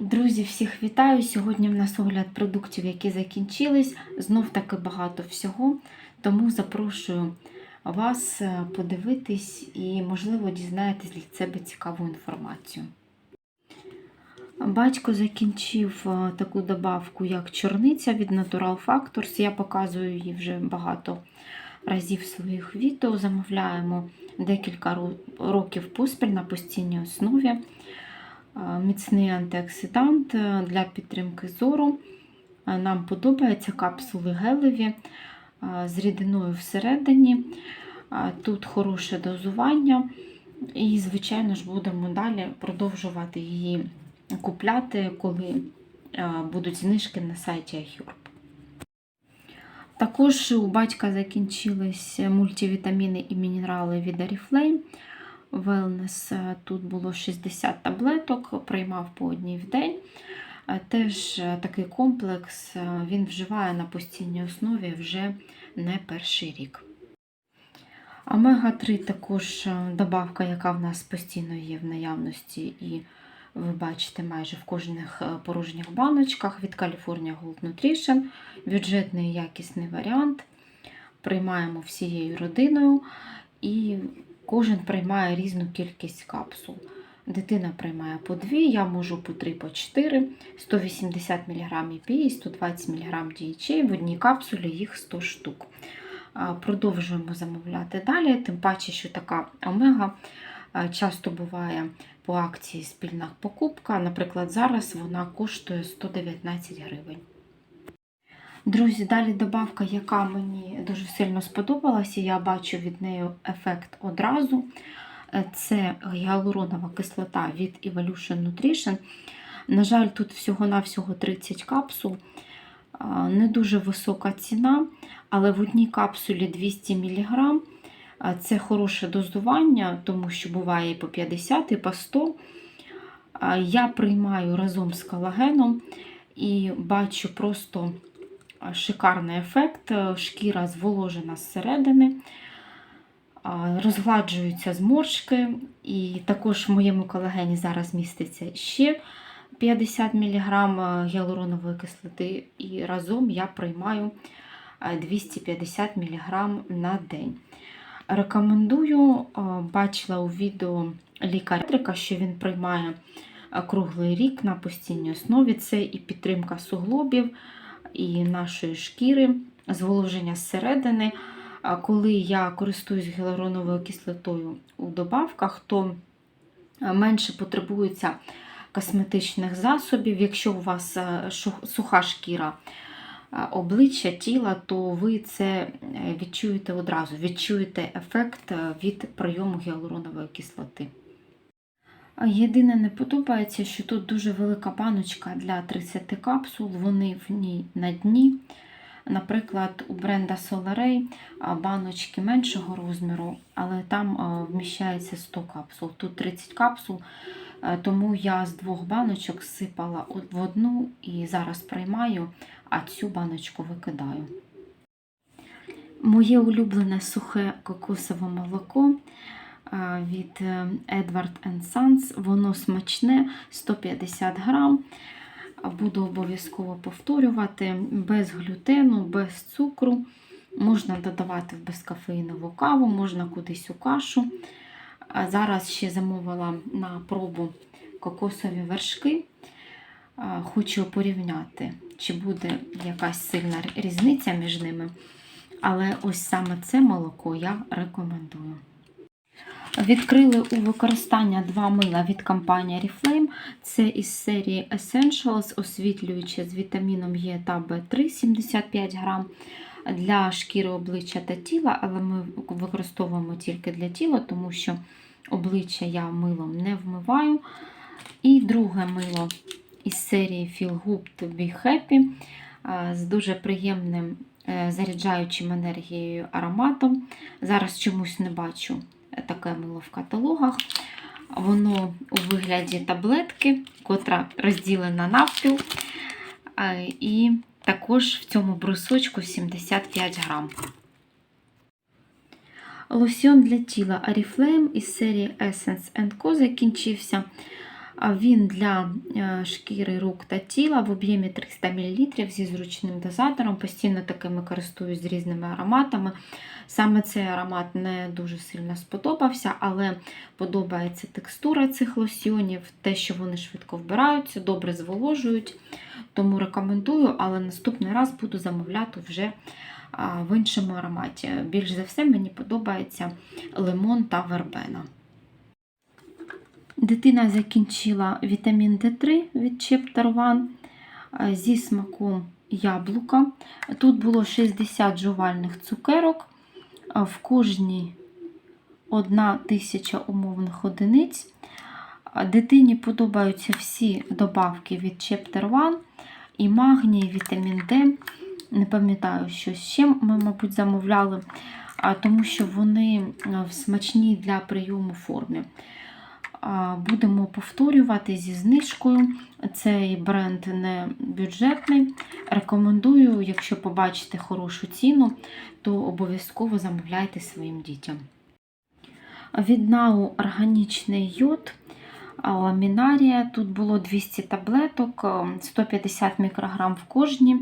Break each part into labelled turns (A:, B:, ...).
A: Друзі, всіх вітаю! Сьогодні в нас огляд продуктів, які закінчились. Знов таки багато всього, тому запрошую вас е, подивитись і, можливо, дізнаєтесь для себе цікаву інформацію. Батько закінчив е, таку добавку, як чорниця від Natural Factors. Я показую її вже багато разів своїх відео. Замовляємо декілька років поспіль на постійній основі. Міцний антиоксидант е, для підтримки зору. Е, Нам подобаються капсули гелеві е, з рідиною всередині. Тут хороше дозування. І, звичайно ж, будемо далі продовжувати її купляти, коли будуть знижки на сайті iHerb. Також у батька закінчились мультивітаміни і мінерали від Oriflame. Wellness е, тут було 60 таблеток, приймав по одній в день. Е, Теж е, такий комплекс він вживає на постійній основі вже не перший рік. Омега-3 також добавка, яка в нас постійно є в наявності, і ви бачите майже в кожних порожніх баночках від California Gold Nutrition. Бюджетний якісний варіант. Приймаємо всією родиною і кожен приймає різну кількість капсул. Дитина приймає по 2, я можу по 3, по 4, 180 мг EPA і 120 мг DHA, в одній капсулі їх 100 штук. Продовжуємо замовляти далі, тим паче, що така омега часто буває по акції спільна покупка. Наприклад, зараз вона коштує 119 гривень. Друзі, далі добавка, яка мені дуже сильно сподобалася, я бачу від неї ефект одразу. Е, Це гіалуронова кислота від Evolution Nutrition. На жаль, тут всього-навсього 30 капсул. Не дуже висока ціна, але в одній капсулі 200 мг. Це хороше дозування, тому що буває і по 50, і по 100. Я приймаю разом з колагеном і бачу просто шикарний ефект. Шкіра зволожена зсередини, а, розгладжуються зморшки, і також в моєму колагені зараз міститься ще 50 мг гіалуронової кислоти, і разом я приймаю е, 250 мг на день. Рекомендую, е, бачила у відео лікаря, що він приймає е, круглий рік на постійній основі. Це і підтримка суглобів, і нашої шкіри, зволоження зсередини. Коли я користуюсь гіалуроновою кислотою у добавках, то е, менше потребується косметичних засобів. Якщо у вас е, суха шкіра е, обличчя, тіла, то ви це відчуєте одразу, відчуєте ефект від прийому гіалуронової кислоти. Єдине не подобається, що тут дуже велика баночка для 30 капсул, вони в ній на дні. Наприклад, у бренда Solaray баночки меншого розміру, але там вміщається 100 капсул. Тут 30 капсул, е, тому я з двох баночок сипала в одну і зараз приймаю, а цю баночку викидаю. Моє улюблене сухе кокосове молоко від е, Edward Sons. Воно смачне 150 грам. Буду обов'язково повторювати без глютену, без цукру. Можна додавати в безкофеїнову каву, можна кудись у кашу. Зараз ще замовила на пробу кокосові вершки. Хочу порівняти, чи буде якась сильна різниця між ними. Але ось саме це молоко я рекомендую. Відкрили у використання два мила від компанії Oriflame. Це із серії Essentials, освітлююче з вітаміном Е та В3 75 грам для шкіри обличчя та тіла, але ми використовуємо тільки для тіла, тому що обличчя я милом не вмиваю. І друге мило із серії Feel Good to Be Happy з дуже приємним е, заряджаючим енергією ароматом. Зараз чомусь не бачу таке мило в каталогах. Воно у вигляді таблетки, котра розділена навпіл. І також в цьому брусочку 75 грам. Лосьон для тіла Oriflame із серії Essence Co закінчився. Він для е, шкіри рук та тіла в об'ємі 300 мл зі зручним дозатором. Постійно такими користуюсь з різними ароматами. Саме цей аромат не дуже сильно сподобався, але подобається текстура цих лосьйонів, те, що вони швидко вбираються, добре зволожують. Тому рекомендую, але наступний раз буду замовляти вже в іншому ароматі. Більш за все мені подобається лимон та вербена. Дитина закінчила вітамін D3 від Chapter One зі смаком яблука. Тут було 60 жувальних цукерок, в кожній одна тисяча умовних одиниць. Дитині подобаються всі добавки від Chapter One і магній, і вітамін D. Не пам'ятаю, що ще ми, мабуть, замовляли, тому що вони а, смачні для прийому в формі. Будемо повторювати зі знижкою. Цей бренд не бюджетний. Рекомендую, якщо побачите хорошу ціну, то обов'язково замовляйте своїм дітям. Від Нау органічний йод. Ламінарія. Тут було 200 таблеток, е, 150 мікрограм в кожній.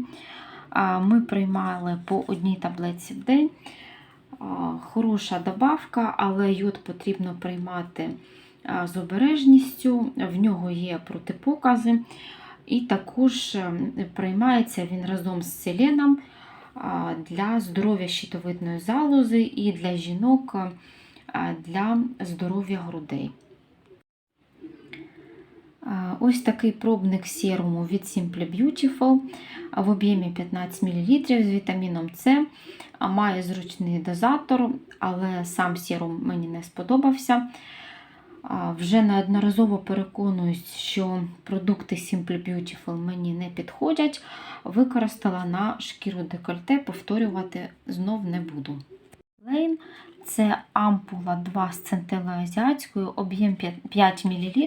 A: Ми приймали по одній таблетці в день. Хороша добавка, але йод потрібно приймати з обережністю. В нього є протипокази. І також е, приймається він разом з селеном для здоров'я щитовидної залози і для жінок для здоров'я грудей. Ось такий пробник серуму від Simply Beautiful в об'ємі 15 мл з вітаміном С. Має зручний дозатор, але сам серум мені не сподобався. Вже неодноразово переконуюсь, що продукти Simple Beautiful мені не підходять. Використала на шкіру декольте, повторювати знов не буду. Лейн це ампула 2 з центелоазіатською, об'єм 5 мл.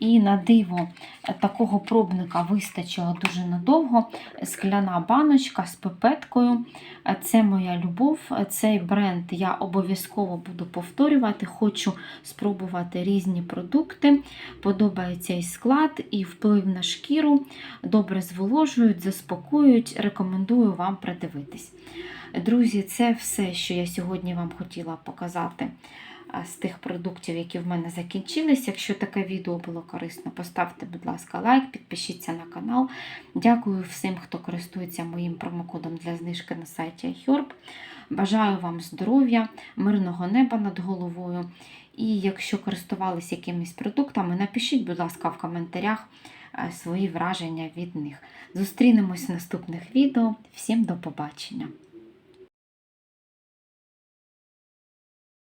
A: І на диво е, такого пробника вистачило дуже надовго. Скляна баночка з пипеткою. Е, Це моя любов. Е, Цей бренд я обов'язково буду повторювати. Хочу спробувати різні продукти. Подобається і склад, і вплив на шкіру. Добре зволожують, заспокоюють. Рекомендую вам придивитись. Друзі, це все, що я сьогодні вам хотіла показати з тих продуктів, які в мене закінчились. Якщо таке відео було корисно, поставте, будь ласка, лайк, підпишіться на канал. Дякую всім, хто користується моїм промокодом для знижки на сайті iHerb. Бажаю вам здоров'я, мирного неба над головою. І якщо користувалися якимись продуктами, напишіть, будь ласка, в коментарях е, свої враження від них. Зустрінемось в наступних відео. Всім до побачення!